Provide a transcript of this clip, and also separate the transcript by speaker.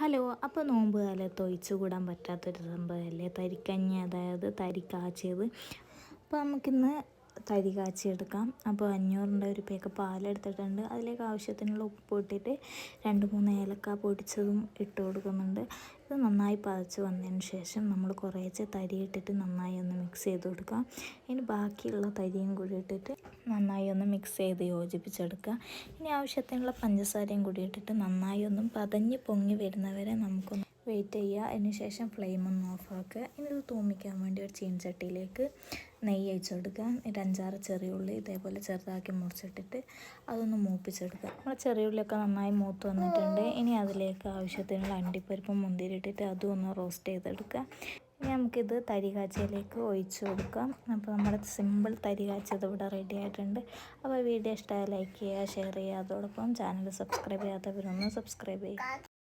Speaker 1: Hello അപ്പോൾ നോമ്പ് കാലത്ത് ഒഴിച്ചു കൂടാൻ പറ്റാത്തൊരു സംഭവമല്ലേ? തരിക്കഞ്ഞി അതായത് തരി കാച്ചിയത്. അപ്പോൾ നമുക്കിന്ന് തരി കാച്ചിയെടുക്കാം അപ്പോൾ അഞ്ഞൂറിന്റെ ഒരു പേക്ക് പാലെടുത്തിട്ടുണ്ട്. അതിലേക്ക് ആവശ്യത്തിനുള്ള ഉപ്പ് ഇട്ടിട്ട് രണ്ട് മൂന്ന് ഏലക്ക പൊടിച്ചതും ഇട്ട് കൊടുക്കുന്നുണ്ട്. ഇത് നന്നായി പതച്ച് വന്നതിന് ശേഷം നമ്മൾ കുറേശ്ശെ തരി ഇട്ടിട്ട് നന്നായി ഒന്ന് മിക്സ് ചെയ്ത് കൊടുക്കുക ഇനി ബാക്കിയുള്ള തരിയും കൂടി ഇട്ടിട്ട് നന്നായി ഒന്ന് മിക്സ് ചെയ്ത് യോജിപ്പിച്ചെടുക്കുക. ഇനി ആവശ്യത്തിനുള്ള പഞ്ചസാരയും കൂടി ഇട്ടിട്ട് നന്നായി ഒന്നും പതഞ്ഞ് പൊങ്ങി വരുന്നവരെ നമുക്കൊന്ന് വെയിറ്റ് ചെയ്യുക അതിന് ശേഷം ഫ്ലെയിം ഒന്ന് ഓഫാക്കുക ഇനി ഇത് തൂമിക്കാൻ വേണ്ടി ഒരു ചീൻചട്ടിയിലേക്ക് നെയ്യ് അയച്ചു കൊടുക്കുക എന്നിട്ട് അഞ്ചാറ് ചെറിയ ഉള്ളി ഇതേപോലെ ചെറുതാക്കി മുറിച്ചിട്ടിട്ട് അതൊന്ന് മൂപ്പിച്ചെടുക്കുക. നമ്മൾ ചെറിയ ഉള്ളിയൊക്കെ നന്നായി മൂത്ത് വന്നിട്ടുണ്ട്. ഇനി അതിലേക്ക് ആവശ്യത്തിനുള്ള അണ്ടിപ്പരിപ്പും മുന്തിരി ഇട്ടിട്ട് അതും ഒന്ന് റോസ്റ്റ് ചെയ്തെടുക്കുക. ഇനി നമുക്കിത് തരി കാച്ചയിലേക്ക് ഒഴിച്ച് കൊടുക്കാം. അപ്പോൾ നമ്മുടെ സിമ്പിൾ തരി കാച്ചത് ഇവിടെ റെഡി ആയിട്ടുണ്ട്. അപ്പോൾ വീഡിയോ ഇഷ്ടമായ ലൈക്ക് ചെയ്യുക ഷെയർ ചെയ്യുക. അതോടൊപ്പം ചാനൽ സബ്സ്ക്രൈബ് ചെയ്യാത്തവരൊന്ന് സബ്സ്ക്രൈബ് ചെയ്യുക.